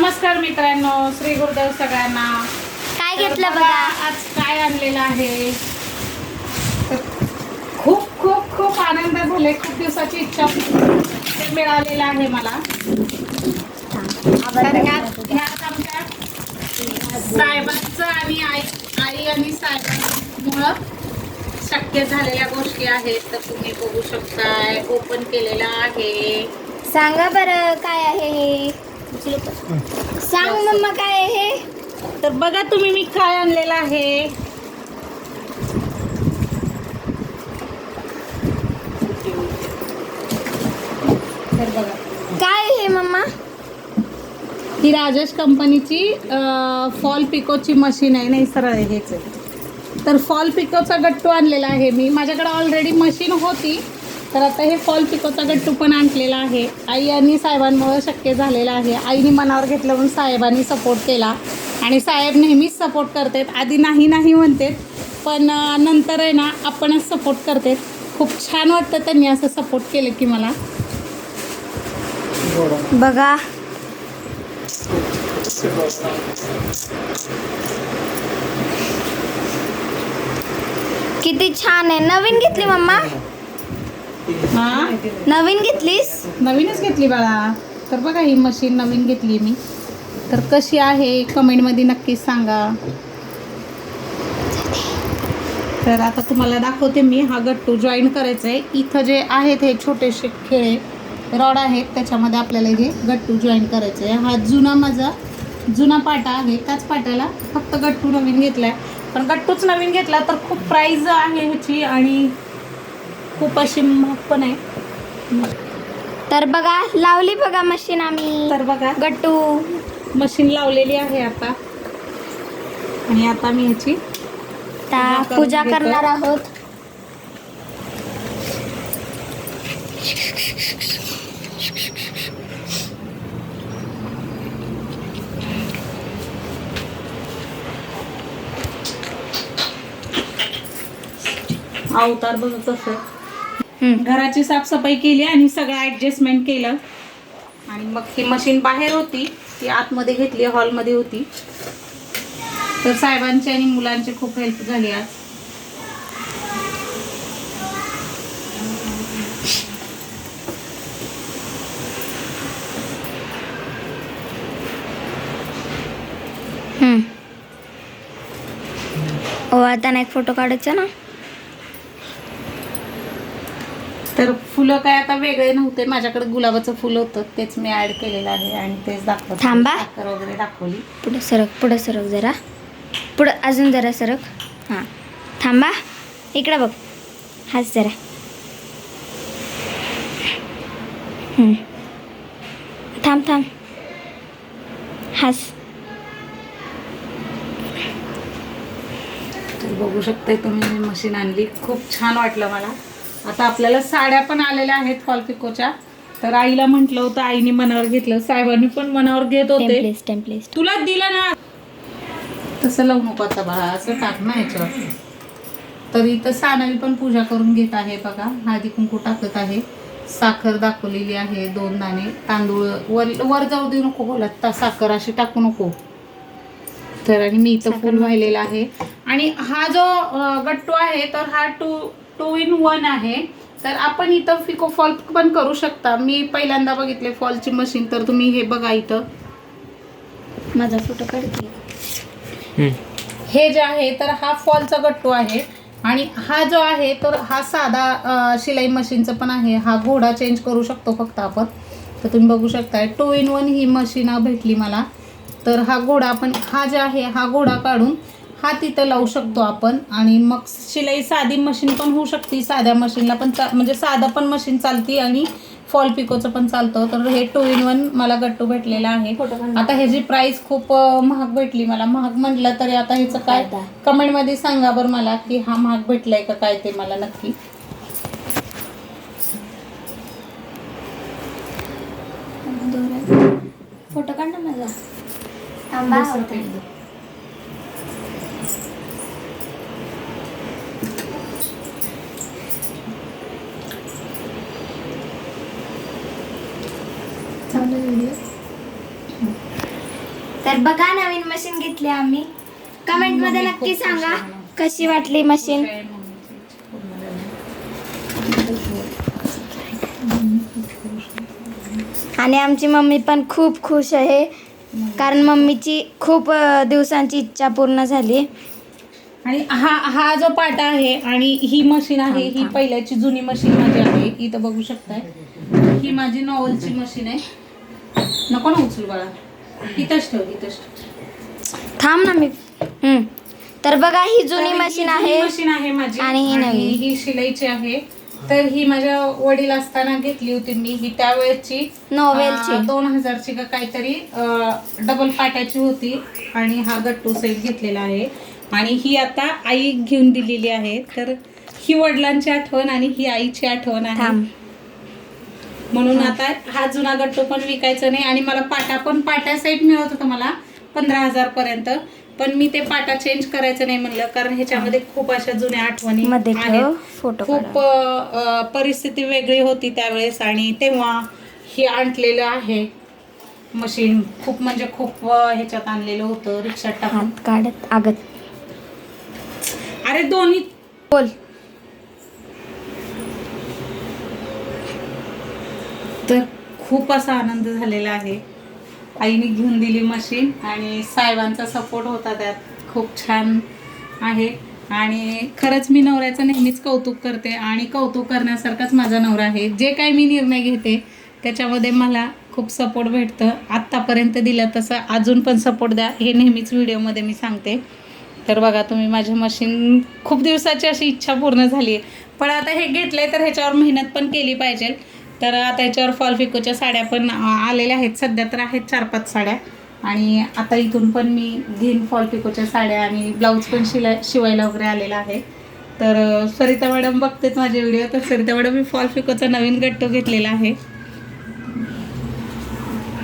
नमस्कार मित्रांनो श्री गुरुदेव सगळ्यांना. काय घेतलं बघा, आज काय आणलेलं आहे? खूप खूप खूप आनंद झाले खूप दिवसाची इच्छा मिळालेलं आहे मला. तर ह्यात ह्यात आमच्या साहेबांचं आणि आई आई आणि साहेबांमुळं शक्य झालेल्या गोष्टी आहेत. तर तुम्ही बघू शकताय. ओपन केलेलं आहे. सांगा बरं काय आहे हे? सांग मम्मा काय आहे हे? तर बघा तुम्ही मी काय आणलेलं आहे. तर बघा. काय आहे हे मम्मा? ही राजेश कंपनीची फॉल पिकोची मशीन आहे नाही सरळ हेच आहे. तर फॉल पिकोचा गट्टू आणलेला आहे मी. माझ्याकडे ऑलरेडी मशीन होती. तर आता हे फॉल पिकोचा गट्टू पण आणलेला आहे. आई आणि साहेबांमुळे शक्य झालेलं आहे. आईने मनावर घेतलं म्हणून साहेबांनी सपोर्ट केला. आणि साहेब नेहमीच सपोर्ट करतात. आधी नाही नाही म्हणतात पण नंतर आहे ना आपणच सपोर्ट करते खूप छान वाटतं त्यांनी असं सपोर्ट केलं की मला. बघा. किती छान आहे. नवीन घेतली मम्मा? हां? नवीन घेतलीस? नवीनच घेतली बाळा. तर बघा ही मशीन नवीन घेतली मी. तर कशी आहे? कमेंटमध्ये नक्कीच सांगा. तर आता तुम्हाला दाखवते मी. हा गट्टू जॉईन करायचा आहे इथं जे आहेत हे छोटेसे खेळे रॉड आहेत. त्याच्यामध्ये आपल्याला हे गट्टू जॉईन करायचं आहे हा जुना माझा जुना पाटा आहे. त्याच पाट्याला फक्त गट्टू नवीन घेतला आहे पण गट्टूच नवीन घेतला तर खूप प्राईज आहे ह्याची आणि खूप अशी महाग पण आहे. तर बघा लावली बघा मशीन आम्ही. तर बघा. गट्टू. मशीन लावलेली आहे आता. आणि आता मी ह्याची आता पूजा करणार आहोत. अवतार बघ कसं हम्म. घराची साफसफाई केली आणि सगळं ॲडजस्टमेंट केलं. आणि मग ही मशीन बाहेर होती. ती आतमध्ये घेतली हॉलमध्ये होती. तर साहेबांची आणि मुलांची खूप हेल्प झाली आज. ओ आता ना एक फोटो काढायचा ना? तर फुलं काय आता वेगळे नव्हते. माझ्याकडे गुलाबाचं फुल होतं. तेच मी ऍड केलेलं आहे आणि तेच दाखवते. थांबा. वगैरे दाखवली. पुढं सरक पुढं सरक जरा. पुढं अजून जरा सरक. हां. थांबा. इकडं बघ. हाच जरा. थांब थांब. हास तर बघू शकताय तुम्ही मशीन आणली. खूप छान वाटलं मला. आता आपल्याला साड्या पण आलेल्या आहेत फॉल पिकोच्या. तर आईला म्हटलं होतं आईने मनावर घेतलं. साहेबांनी पण मनावर घेत होते. तुला दिलं ना? तसं लावू नको आता बाळा असं टाक ना ह्याच्यावर तर इथं सानवी पण पूजा करून घेत आहे बघा. हळदी कुंकू टाकत आहे. साखर दाखवलेली आहे दोन दाणे. तांदूळ वर वर जाऊ देऊ नको बोलत. साखर अशी टाकू नको. तर आणि मी इथं फुल वाहिलेला आहे. आणि हा जो गट्टू आहे तर हा टू टू इन वन आहे. तर आपण इथं फिको फॉल पण करू शकता. मी पहिल्यांदा बघितले फॉलची मशीन तर तुम्ही हे बघा इथं. माझा फोटो काढते. हे जे आहे तर हा फॉलचा गट्टू आहे. आणि हा जो आहे तर हा साधा शिलाई मशीनचं पण आहे. हा घोडा चेंज करू शकतो फक्त आपण. तर तुम्ही बघू शकताय टू इन वन ही मशीन भेटली मला. तर हा घोडा आपण हा जे आहे हा घोडा काढून हा तिथं लावू शकतो आपण. आणि मग शिलाई साधी मशीन पण होऊ शकते. साध्या मशीनला पण चा म्हणजे साधं पण मशीन चालती आणि फॉल पिकोचं पण चालतं. तर हे टू इन वन मला गट्टू भेटलेला आहे. फोटो काढ. आता ह्याची प्राइस खूप महाग भेटली मला. महाग म्हटलं तरी आता ह्याचं काय. कमेंटमध्ये सांगा बरं मला की हा महाग भेटलाय का काय ते मला नक्की. फोटो काढ ना माझा थांबा दुसरं काही नाही. चालू व्हिडिओ तर बघा नवीन मशीन घेतली आम्ही. कमेंटमध्ये नक्की सांगा. कशी वाटली मशीन. आणि आमची मम्मी पण खूप खुश आहे. कारण मम्मीची खूप दिवसांची इच्छा पूर्ण झाली. आणि हा हा जो पाटा आहे आणि ही मशीन आहे ही. पहिल्याची जुनी मशीन माझी आहे इथं बघू शकताय. ही माझी नॉवलची मशीन आहे. नको ना उचलू बाळा. ठेव ठेव. थांब ना मी. हम्म. तर बघा ही जुनी तर मशीन जुनी आहे मशीन आहे माझी. आणि ही नवीन. ही शिलाईची आहे. तर ही माझ्या वडील असताना घेतली होती मी. ही त्यावेळेची नॉवेलची अं, दोन हजारची का काहीतरी डबल पाट्याची होती. आणि हा गट्टू सेट घेतलेला आहे. आणि ही आता आई घेऊन दिलेली आहे. तर ही वडिलांची आठवण आणि ही आईची आठवण आहे. थांब. म्हणून आता हा जुना गट्टू पण विकायचा नाही आणि मला पाटा पण पाट्या सेट मिळत होता मला पंधरा हजार पर्यंत. पण मी ते पाटा चेंज करायचं नाही म्हणलं कारण ह्याच्यामध्ये खूप अशा जुन्या आठवणी आहेत. खूप परिस्थिती वेगळी होती त्यावेळेस आणि तेव्हा हे आणलेलं आहे. मशीन खूप म्हणजे खूप ह्याच्यात आणलेलं होतं रिक्षात टाकून. काढत आगत. अरे दोन्ही बोल. तर खूप असा आनंद झालेला आहे. आईने घेऊन दिली मशीन आणि साहेबांचा सपोर्ट होता त्यात. खूप छान आहे. आणि खरंच मी नवऱ्याचं नेहमीच कौतुक करते आणि कौतुक करण्यासारखाच माझा नवरा आहे. जे काही मी निर्णय घेते त्याच्यामध्ये मला खूप सपोर्ट भेटतं. आत्तापर्यंत दिला तसं अजून पण सपोर्ट द्या हे नेहमीच व्हिडिओमध्ये मी सांगते. तर बघा तुम्ही माझी मशीन खूप दिवसाची अशी इच्छा पूर्ण झाली आहे पण आता हे घेतलं आहे तर ह्याच्यावर मेहनत पण केली पाहिजे. तर आता फॉल फिकोच्या साड्या पण आलेल्या आहेत. सध्या तर आहेत चार पाच साड्या. आणि आता इथून पण मी घेईन फॉल पिकोच्या साड्या आणि ब्लाऊज पण शिलाय शिवायला वगैरे आलेला आहे. तर सरिता मॅडम बघतेच माझे व्हिडिओ. तर सरिता मॅडम मी फॉल पिकोचा नवीन गट्टू घेतलेला आहे.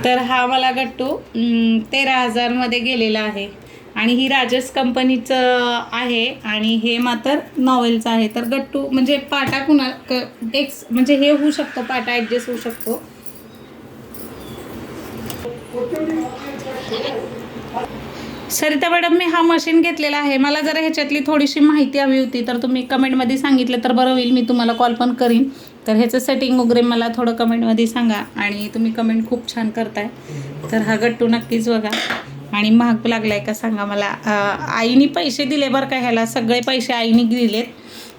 तर हा मला गट्टू तेरा हजारमध्ये गेलेला आहे. आणि ही राजस कंपनीचं आहे आणि हे मात्र नॉवेलचं आहे. तर गट्टू म्हणजे पाटा कुणा क- एक म्हणजे हे होऊ शकतो पाटा ॲडजस्ट होऊ शकतो. सरिता मॅडम मी हा मशीन घेतलेला आहे. मला जरा ह्याच्यातली थोडीशी माहिती हवी होती. तर तुम्ही कमेंटमध्ये सांगितलं तर बरं होईल. मी तुम्हाला कॉल पण करीन. तर ह्याचं सेटिंग वगैरे मला थोडं कमेंटमध्ये सांगा आणि तुम्ही कमेंट खूप छान करताय. तर हा गट्टू नक्कीच बघा. आणि महाग लागलाय का सांगा मला. आईनी आईने पैसे दिले बरं का ह्याला. सगळे पैसे आईने दिलेत.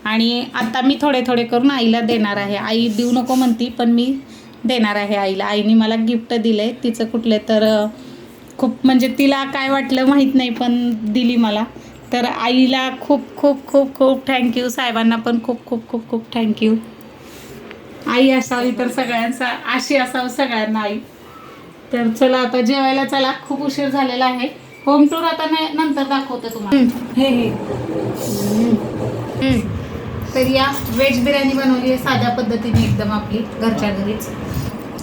आणि आता मी थोडे थोडे करून आईला देणार आहे. आई देऊ नको म्हणती पण मी देणार आहे आईला. आईने मला गिफ्ट दिले. तिचं कुठले तर खूप म्हणजे तिला काय वाटलं माहीत नाही पण दिली मला. तर आईला खूप खूप खूप खूप थँक्यू साहेबांना पण खूप खूप खूप खूप थँक्यू आई असावी तर सगळ्यांचा अशी असावं सगळ्यांना आई. तर चला आता जेवायला चला. खूप उशीर झालेला आहे. होम टूर आता नाही नंतर दाखवते तुम्हाला. हे हे. हम्म. तर या व्हेज बिर्याणी बनवली आहे साध्या पद्धतीने एकदम आपली घरच्या घरीच.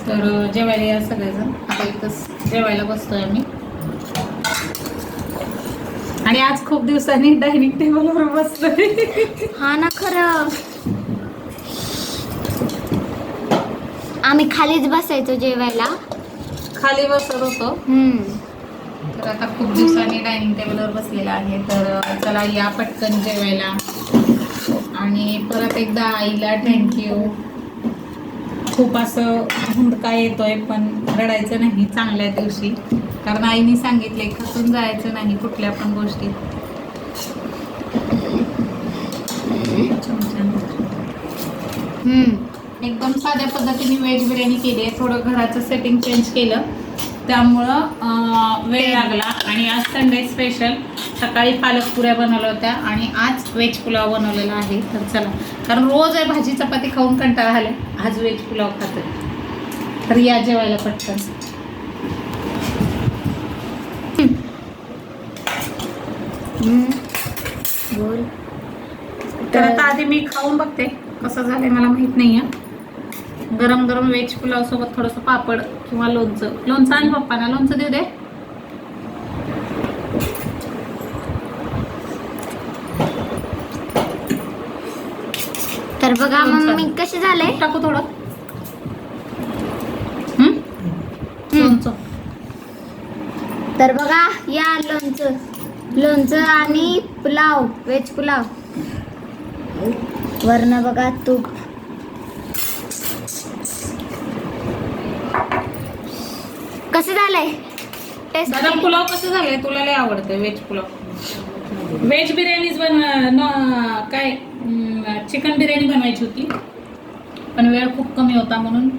तर जेवायला या सगळेजण. आता इथंच जेवायला बसतोय आम्ही. आणि आज खूप दिवसांनी डायनिंग टेबलवर बसलोय हा ना खरं. आम्ही खालीच बसायचो जेवायला. खाली बसत होतो. तर आता खूप दिवसांनी डायनिंग टेबलवर बसलेला आहे. तर चला या पटकन जेवायला. आणि परत एकदा आईला थँक्यू खूप असं हुंदका येतोय पण रडायचं नाही चांगल्या दिवशी. कारण आईने सांगितले खचून जायचं नाही कुठल्या पण गोष्टीत. हम्म. एकदम साध्या पद्धतीने व्हेज बिर्याणी केली आहे. थोडं घराचं सेटिंग चेंज केलं. त्यामुळं वेळ लागला. आणि आज संडे स्पेशल सकाळी पालक पुऱ्या बनवल्या होत्या आणि आज व्हेज पुलाव बनवलेला आहे. तर चला. कारण रोज आहे भाजी चपाती खाऊन कंटाळा आले आज व्हेज पुलाव खाते तर या जेवायला पटकन. बोल. तर आता आधी मी खाऊन बघते. कसं झालंय मला माहीत नाही आहे गरम गरम व्हेज पुलाव सोबत थोडंसं पापड किंवा लोणचं. लोणचं आणि पप्पांना. लोणचं देऊ दे. तर बघा मम्मी कसे झाले? टाकू थोडं? लोणचं. तर बघा या लोणचं. लोणचं आणि पुलाव व्हेज पुलाव. वरण बघा तूप. कसं झालंय? दादा पुलाव कसं झालंय? तुला लय आवडतं व्हेज पुलाव. व्हेज बिर्याणीच बन न- काय चिकन बिर्याणी बनवायची होती. पण वेळ खूप कमी होता म्हणून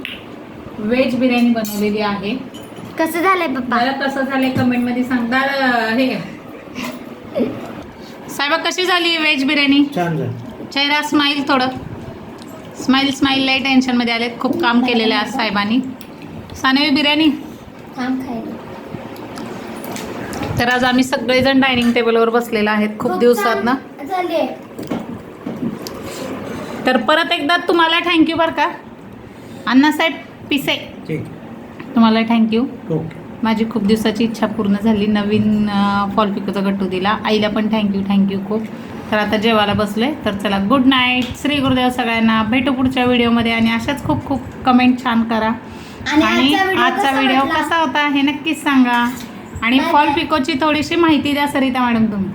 व्हेज बिर्याणी बनवलेली आहे. कसं झालंय पप्पा? मला कसं झालंय कमेंटमध्ये सांग. दादा हे. साहेबा कशी झाली व्हेज बिर्याणी छान झालं. चेहरा स्माईल थोडं. स्माईल स्माईल लय टेन्शनमध्ये आलेत. खूप काम केलेलं आहे आज साहेबांनी. सानवी बिर्याणी थांब खायला. तर आज आम्ही सगळेजण डायनिंग टेबलवर बसलेलो आहेत खूप दिवसात ना? झाले. तर परत एकदा तुम्हाला थँक्यू बरं का? अण्णासाहेब पिसे. ठीक. तुम्हाला थँक्यू ओके. माझी खूप दिवसाची इच्छा पूर्ण झाली. नवीन फॉल पिकोचा गट्टू दिला. आईला पण थँक्यू थँक्यू खूप. तर आता जेवायला बसलोय. तर चला गुड नाईट श्री गुरुदेव सगळ्यांना. भेटू पुढच्या व्हिडिओमध्ये आणि अशाच खूप खूप कमेंट छान करा. आणि आजचा व्हिडिओ कसा होता हे नक्कीच सांगा. आणि फॉल. पिकोची थोडीशी माहिती द्या सरिता मॅडम तुम्ही.